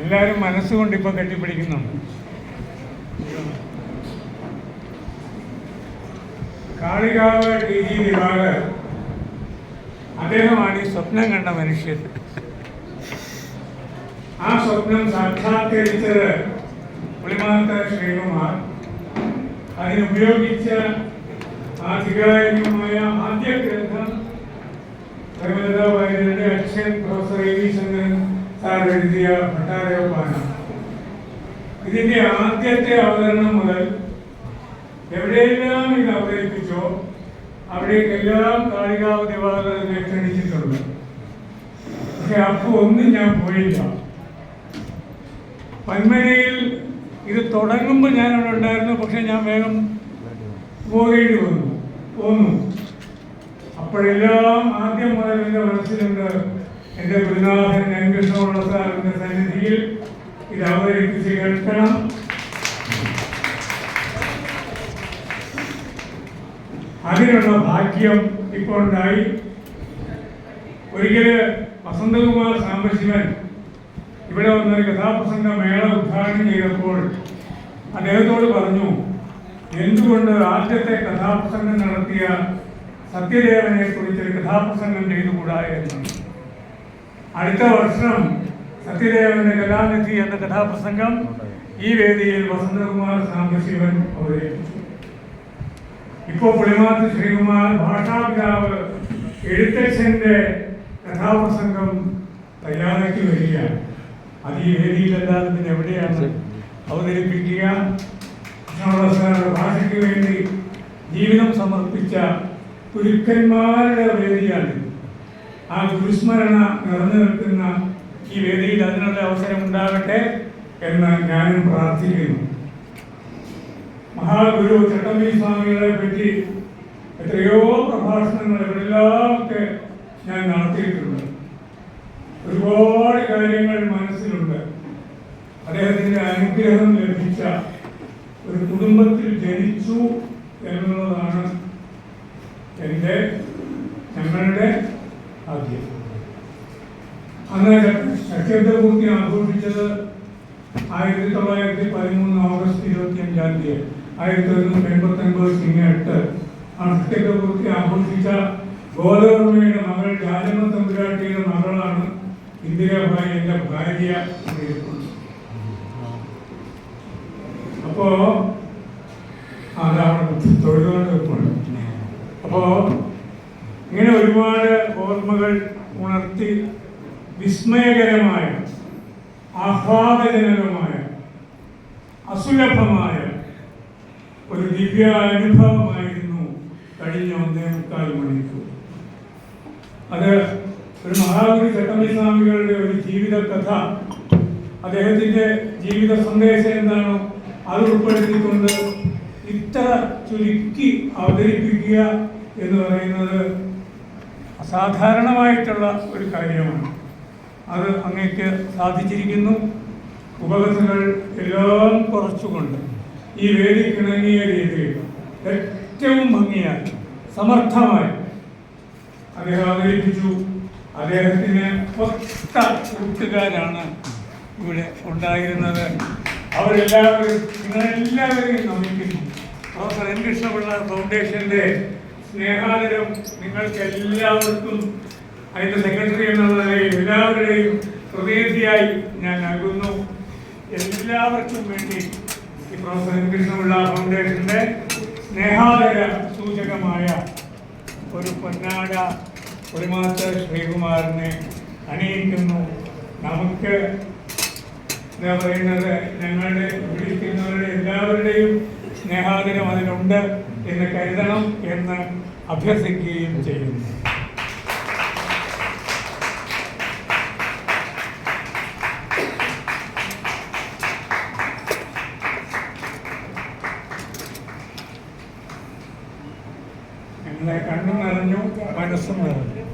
എല്ലാവരും മനസ്സുകൊണ്ട് ഇപ്പോൾ കെട്ടിപ്പിടിക്കുന്നുണ്ട്. കാളികാവ് ടി ജി ദിവാകർ അദ്ദേഹമാണ് ഈ സ്വപ്നം കണ്ട മനുഷ്യൻ. ആ സ്വപ്നം സാക്ഷാത്കരിച്ചത് പുളിമാത്ത ശ്രീകുമാർ. അതിനുപയോഗിച്ച ആ ആദ്യ ഗ്രന്ഥം ഇതിന്റെ ആദ്യത്തെ അവതരണം മുതൽ എവിടെയെല്ലാം ഇത് അവതരിപ്പിച്ചോ അവിടേക്കെല്ലാം കാളികാവ് ദിവാകരനെ ക്ഷണിച്ചിട്ടുണ്ട്. പക്ഷെ അപ്പോൾ ഒന്നും ഞാൻ പോയില്ല. പന്മനയിൽ ഇത് തുടങ്ങുമ്പോൾ ഞാൻ അവിടെ ഉണ്ടായിരുന്നു പക്ഷെ ഞാൻ വേഗം പോകേണ്ടി വന്നു പോന്നു. അപ്പോഴെല്ലാം ആദ്യം മുതൽ എന്റെ മനസ്സിലുണ്ട് എന്റെ ഗുരുനാഥൻ എൻ കൃഷ്ണ സാറിന്റെ സന്നിധിയിൽ ഇത് കേൾക്കണം അതിനുള്ള ഭാഗ്യം ഇപ്പോൾ ഉണ്ടായി. ഒരിക്കൽ വസന്തകുമാർ സാംബശിവൻ ഇവിടെ വന്ന ഒരു കഥാപ്രസംഗ മേള ഉദ്ഘാടനം ചെയ്തപ്പോൾ അദ്ദേഹത്തോട് പറഞ്ഞു എന്തുകൊണ്ട് ആദ്യത്തെ കഥാപ്രസംഗം നടത്തിയ സത്യദേവനെ കുറിച്ചൊരു കഥാപ്രസംഗം ചെയ്തുകൂടാ എന്ന്? അടുത്ത വർഷം സത്യദേവന്റെ കലാനിധി എന്ന കഥാപ്രസംഗം ഈ വേദിയിൽ വസന്തകുമാർ സാംബശിവൻ അവതരിപ്പിച്ചു ഇപ്പോൾ പുളിമാത്ത് ശ്രീകുമാർ ഭാഷാപിതാവ് എഴുത്തച്ഛന്റെ കഥാപ്രസംഗം തയ്യാറാക്കി വരികയാണ്. അത് ഈ വേദിയിലല്ലാതെ പിന്നെ എവിടെയാണ് അവതരിപ്പിക്കുക? ഭാഷയ്ക്ക് വേണ്ടി ജീവിതം സമർപ്പിച്ച ഗുരുക്കന്മാരുടെ വേദിയാണ്. ആ ഗുരുസ്മരണ നിറഞ്ഞു നിൽക്കുന്ന ഈ വേദിയിൽ അതിനുള്ള അവസരം ഉണ്ടാകട്ടെ എന്ന് ഞാനും പ്രാർത്ഥിക്കുന്നു. മഹാഗുരു ചട്ടമ്പി സ്വാമികളെ പറ്റി എത്രയോ പ്രഭാഷണങ്ങൾ എവിടെല്ലാമൊക്കെ ഞാൻ നടത്തിയിട്ടുണ്ട്. ഒരുപാട് കാര്യങ്ങൾ മനസ്സിലുണ്ട്. അദ്ദേഹത്തിന്റെ അനുഗ്രഹം ലഭിച്ച ഒരു കുടുംബത്തിൽ ജനിച്ചു എന്നുള്ളതാണ് എന്റെ ഞങ്ങളുടെ ആദ്യം അന്ന് സത്യന്തപൂർത്തി ആഘോഷിച്ചത് ആയിരത്തി തൊള്ളായിരത്തി പതിമൂന്ന് ഓഗസ്റ്റ് ഇരുപത്തി അഞ്ചാം തീയതി ആയിരത്തി തൊള്ളായിരത്തി എൺപത്തി ഒൻപത് ചിങ്ങ എട്ട് സത്യന്തപൂർത്തി ആഘോഷിച്ച ഗോദവർമ്മയുടെ മകൾ രാജമ്മ തമ്പുരാട്ടിയുടെ മകളാണ് ഇന്ദിരാഭായി എന്റെ ഭാര്യ അപ്പോ അതാണ് തൊഴിലുകൊണ്ട് അപ്പോ ഇങ്ങനെ ഒരുപാട് ഓർമ്മകൾ ഉണർത്തി വിസ്മയകരമായ ആഹ്ലാദജനകമായ അസുലഭമായ ഒരു ദിവ്യ അനുഭവമായിരുന്നു കഴിഞ്ഞ ഒന്നേ മുക്കാൽ മണിക്കൂർ. അത് ഒരു മഹാഗുരു ചട്ടമ്പിസ്വാമികളുടെ ഒരു ജീവിത കഥ അദ്ദേഹത്തിന്റെ ജീവിത സന്ദേശം എന്താണോ അത് ഉൾപ്പെടുത്തിക്കൊണ്ട് ഇത്ര ചുരുക്കി അവതരിപ്പിക്കുക എന്ന് പറയുന്നത് അസാധാരണമായിട്ടുള്ള ഒരു കാര്യമാണ്. അത് അങ്ങേക്ക് സാധിച്ചിരിക്കുന്നു. ഉപകരണങ്ങൾ എല്ലാം കുറച്ചുകൊണ്ട് ഈ വേദി കിണങ്ങിയ രീതിയിൽ ഏറ്റവും ഭംഗിയായി സമർത്ഥമായി അദ്ദേഹം അവതരിപ്പിച്ചു അദ്ദേഹത്തിന് ഒത്ത കൂട്ടുകാരാണ് ഇവിടെ ഉണ്ടായിരുന്നത്. അവരെല്ലാവരും നിങ്ങളെല്ലാവരെയും നമിക്കുന്നു. പ്രൊഫസർ എൻ കൃഷ്ണപിള്ള ഫൗണ്ടേഷന്റെ സ്നേഹാദരം നിങ്ങൾക്ക് എല്ലാവർക്കും അതിന്റെ സെക്രട്ടറി എന്നുള്ള നിലയിൽ എല്ലാവരുടെയും പ്രതിനിധിയായി ഞാൻ നൽകുന്നു എല്ലാവർക്കും വേണ്ടി ഈ പ്രൊഫസർ കൃഷ്ണപിള്ള ഫൗണ്ടേഷന്റെ സ്നേഹാദര സൂചകമായ ഒരു പൊന്നാട ഒരുമാത്ത ശ്രീകുമാറിനെ അണിയിക്കുന്നു. നമുക്ക് എന്താ പറയുന്നത്? ഞങ്ങളുടെ വിളിക്കുന്നവരുടെ എല്ലാവരുടെയും സ്നേഹാദരം അതിനുണ്ട് എന്ന് കരുതണം എന്ന് അഭ്യസിക്കുകയും ചെയ്യുന്നു. കണ്ണും നിറഞ്ഞു മനസ്സും നിറഞ്ഞു.